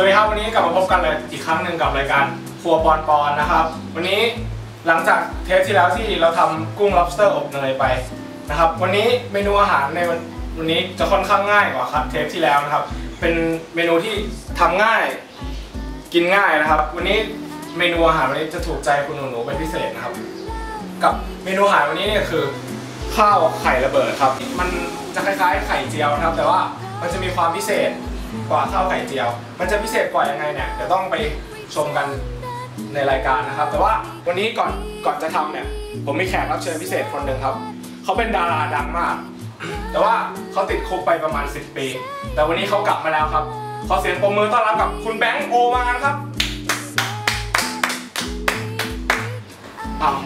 วัสดีครับวันนี้กลับมาพบกันเลยอีกครั้งหนึ่งกับรายการครัวปอนปอนนะครับ วันนี้หลังจากเทปที่แล้วที่เราทำกุ้ง lobster อบเนยไปนะครับ วันนี้เมนูอาหารในวันวันนี้จะค่อนข้างง่ายกว่าครับเทปที่แล้วนะครับ เป็นเมนูที่ทำง่ายกินง่ายนะครับ วันนี้เมนูอาหารวันนี้จะถูกใจคุณหนูๆเป็นพิเศษนะครับ กับเมนูอาหารวันนี้เนี่ยคือข้าวไข่ระเบิดครับ มันจะคล้ายๆไข่เจียวนะครับ แต่ว่ามันจะมีความพิเศษ กว่าข้าวไข่เจียว มันจะพิเศษกว่ายังไงเนี่ยเดี๋ยวต้องไปชมกันในรายการนะครับ แต่ว่าวันนี้ก่อนก่อนจะทำเนี่ย ผมมีแขกรับเชิญพิเศษคนหนึ่งครับ เขาเป็นดาราดังมาก แต่ว่าเขาติดคุกไปประมาณ 10 ปี แต่วันนี้เขากลับมาแล้วครับ ขอเสียงปรบมือต้อนรับกับคุณแบงค์โอมานครับอ้าว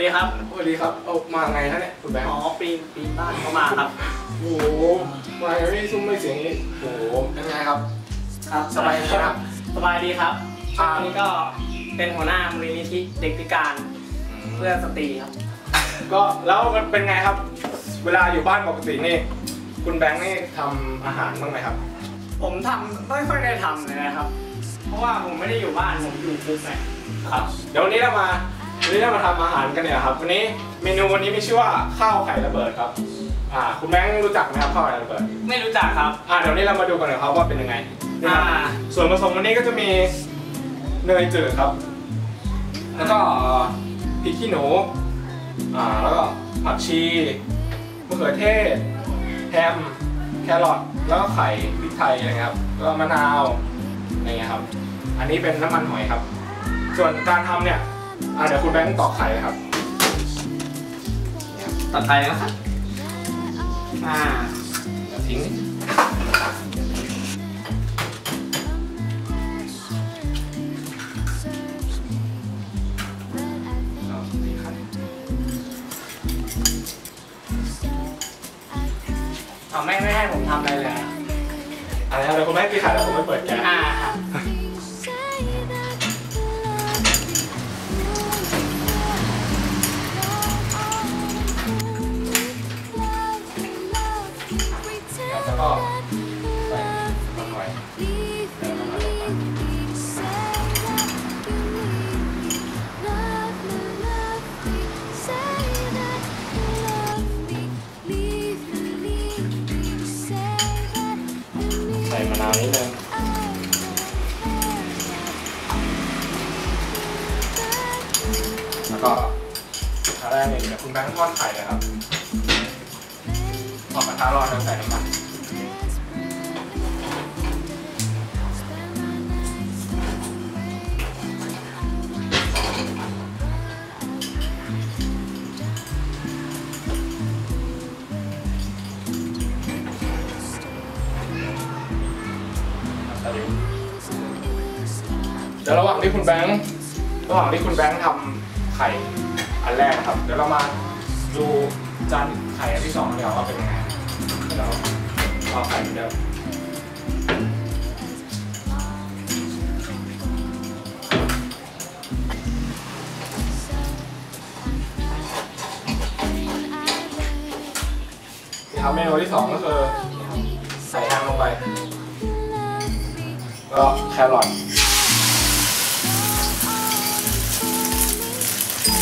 ดีครับ สวัสดีครับ เอามาไงฮะเนี่ยคุณแบงค์ อ๋อปีนปีนบ้านเข้ามาครับ โอ้โห มาไม่ซุ่มไม่เสียงนี้ โอ้โหเป็นไงครับ ครับสบายดีครับ สบายดีครับอ่าอันนี้ก็เป็นหัวหน้ามูลนิธิเด็กพิการเพื่อสตรีครับ ก็แล้วมันเป็นไงครับ เวลาอยู่บ้านปกตินี่ คุณแบงค์นี่ทำอาหารบ้างไหมครับ ผมทำไม่ค่อยได้ทำเลยนะครับ เพราะว่าผมไม่ได้อยู่บ้านผมอยู่คุกไงครับ เดี๋ยววันนี้เรามา วันนี้เรามาทำอาหารกันเนี่ยครับวันนี้เมนูวันนี้มีชื่อว่าข้าวไข่ระเบิดครับอ่าคุณแบงค์รู้จักไหมครับข้าวไข่ระเบิดไม่รู้จักครับอ่าเดี๋ยวนี้เรามาดูกันหน่อยครับว่าเป็นยังไงนี่ครับอ่าส่วนผสมวันนี้ก็จะมีเนยจืดครับ แล้วก็พริกขี้หนูอ่าแล้วก็ผักชีมะเขือเทศแฮมแครอทแล้วก็ไข่พริกไทยอะไรเงี้ยครับแล้วก็มะนาวอะไรเงี้ยครับ อันนี้เป็นน้ำมันหอยครับ ส่วนการทำเนี่ย อ่าเดี๋ยวคุณแบงค์ตอกไข่เลยครับ ตัดไทยนะครับอ่าเดี๋ยวทิ้งนิดเอาตีไข่เอาไม่ไม่ให้ผมทำอะไรเลยอะอะไรนะเดี๋ยวคุณแม่ตีไข่แล้วผมไม่เปิดแก๊สอ่าาวนิดนึงแล้วก็ทาแรกเนี่ยเดี๋ยวคุณแบงค์ทอดไข่เลยครับออกกระทะร้อนแล้วใส่น้ำมัน เดี๋ยวระหว่างที่คุณแบงค์ระหว่างที่คุณแบงค์ทำไข่อันแรกนะครับ เดี๋ยวเรามาดูจานไข่อันที่สองเดี๋ยวว่าเป็นยังไงเดี๋ยวเอาไข่เหมือนเดิมนี่ครับเมนูที่สองก็คือ ก็แครอท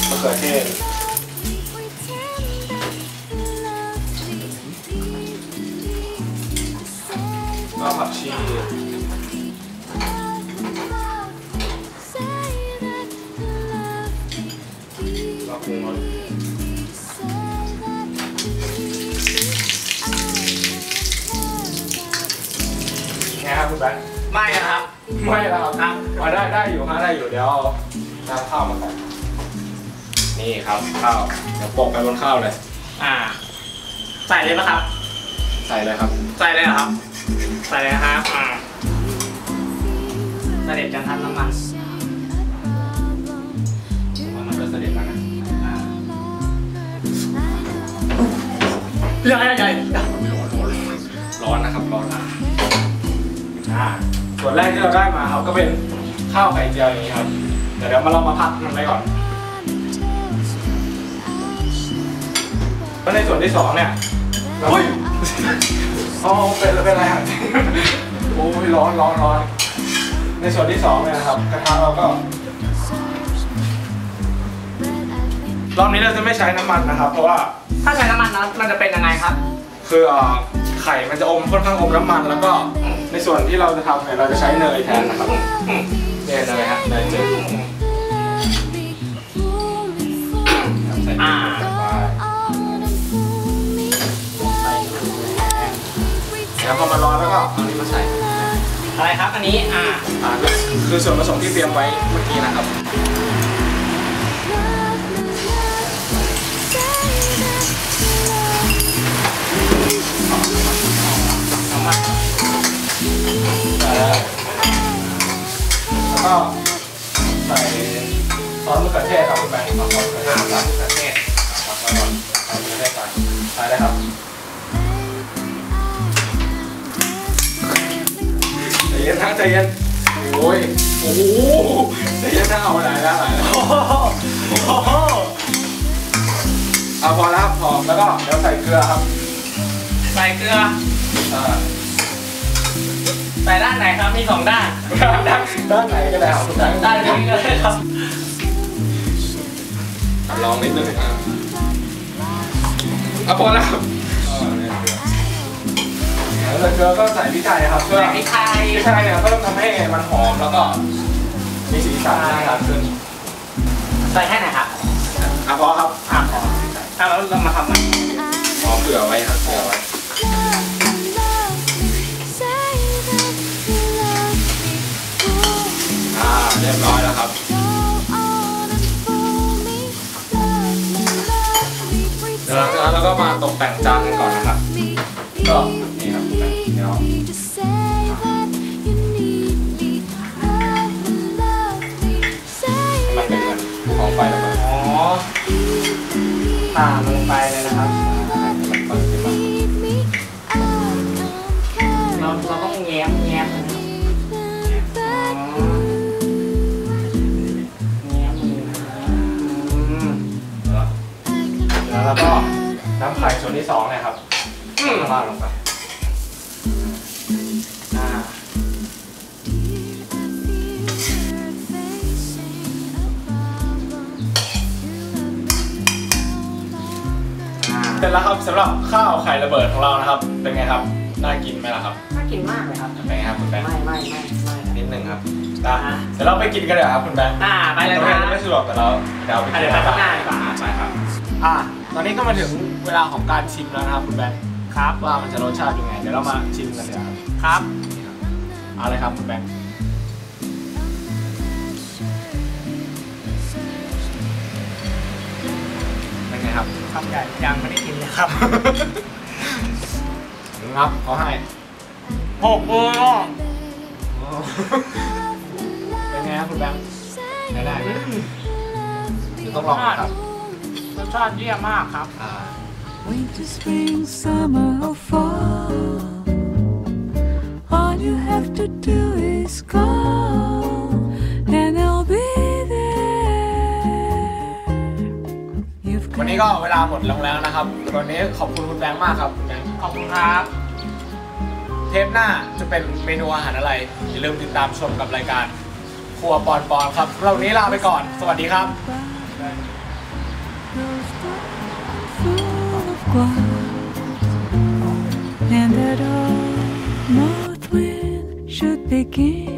มะเขือเทศก็ผักชีก็ปรุงรสไงครับคุณแบง ไม่นะครับ ไม่แล้วครับครับมาได้ได้อยู่ฮะได้อยู่เดี๋ยวเอาน้ำข้าวมาใส่นี่ครับข้าวเดี๋ยวโปะไปบนข้าวเลย อ่า ใส่เลยปะครับ ใส่เลยครับ ใส่เลยเหรอครับ ใส่เลยนะครับอ่าเสด็จจันทันน้ำมันว่ามันก็เสด็จแล้วนะอ่าใหญ่ใหญ่ร้อนร้อนร้อนนะครับร้อนนะ อ่าส่วนแรกที่เราได้มาครับก็เป็นข้าวไข่เจียวอย่างนี้ครับเดี๋ยวเดี๋ยวมาเรามาพักมันไว้ก่อนแล้วในส่วนที่สองเนี่ยเฮ้ยอ๋อเป็นเป็นอะไรอะโอ้ยร้อนร้อนร้อนในส่วนที่สองเนี่ยนะครับกระทะเราก็รอบนี้เราจะไม่ใช้น้ำมันนะครับ เพราะว่าถ้าใช้น้ำมันนะมันจะเป็นยังไงครับ คือเอ่อไข่มันจะอมค่อนข้างอมน้ำมันแล้วก็ ในส่วนที่เราจะทำเนี่ยเราจะใช้เนยแทนนะครับเนี่ยเนยฮะเนยจืดใส่อ่าแล้วพอมาร้อนแล้วก็เอานี้มาใส่อะไรครับอันนี้อ่าอ่าคือส่วนผสมที่เตรียมไว้เมื่อกี้นะครับ แล้วก็ใส่ซอสมะเขือเทศครับคุณแบงค์ซอสมะเขือเทศซอสมะเขือเทศครับไว้ก่อนใส่มะเขือเทศก่อนใส่เลยครับใจเย็นนะใจเย็นโอ้ยโอ้โหใจเย็นนะเอาหลายแล้วหลายแล้วโอ้โหโอ้โหเอาพอแล้วครับพอแล้วก็เดี๋ยวใส่เกลือครับ ใส่เกลืออ่า ใส่ด้านไหนครับมีสองด้านด้านด้านไหนก็ได้ครับคุณแบงค์ด้านนี้ก็ได้ครับลองนิดนึงอะเอาพอแล้วครับอ่าเนี่ยเกลือแล้วเกลือก็ใส่พริกไทยครับเพื่อใส่พริกไทยพริกไทยเนี่ยเพิ่มทำให้มันหอมแล้วก็มีสีสันน่าทานขึ้นใส่แค่ไหนครับอะพอครับอ่าพออ่าแล้วเรามาทำมันพอเผื่อไว้ครับเผื่อไว้ กนั้นเราก็มาตกแต่งจานกันก่อนนะครับ ก็นี่ครับแต่งเดี๋ยวมันเป็นเหมือนภูเขาไฟระเบิดอ๋อตามลงไปเลยนะครับมันเปิดขึ้นมาเราเราต้องแง้มแง้มนะครับอ๋อแง้มมือนะครับอืมแล้วเราก็ น้ำไข่ส่วนที่สองเนี่ยครับอืมราดลงไปอ่าอ่าเสร็จแล้วครับสำหรับข้าวไข่ระเบิดของเรานะครับ เป็นไงครับ น่ากินไหมล่ะครับ น่ากินมากเลยครับเป็นไงครับคุณแบงค์ไม่ไม่ไม่ไม่นิดนึงครับได้เดี๋ยวเราไปกินกันเลยครับคุณแบงค์อ่าไปเลยตรงคนี้รับไม่สะดวกแต่เราเดี๋ยวเอาไปอะกินเดี๋ยวไปข้างหน้าดีกว่าใช่ครับอะต อนนี้ก็มาถึงเวลาของการชิมแล้วนะครับคุณแบงค์ครับว่ามันจะรสชาติยังไงเดี๋ยวเรามาชิมกันเลยครับครับเอาเลยครับคุณแบงค์เป็นไงครับครับใหญ่ยังไม่ได้กินเลยครับงับเขาให้หกเออเป็นไงครับคุณแบงค์ได้ได้ไหมเดี๋ยวต้องลองนะครับรส ชาติเยี่ยมมากครับอ่า Winter, spring, summer, or fall. All you have to do is call, and I'll be there. You've วันนี้ก็เวลาหมดลงแล้วนะครับ วันนี้ขอบคุณคุณแบงค์มากครับคุณแบงค์ขอบคุณครับ เทปหน้าจะเป็นเมนูอาหารอะไร อย่าลืมติดตามชมกับรายการ ครัวปอนปอนครับเราวันนี้ลาไปก่อน สวัสดีครับ Those of glass, and that all north wind should begin.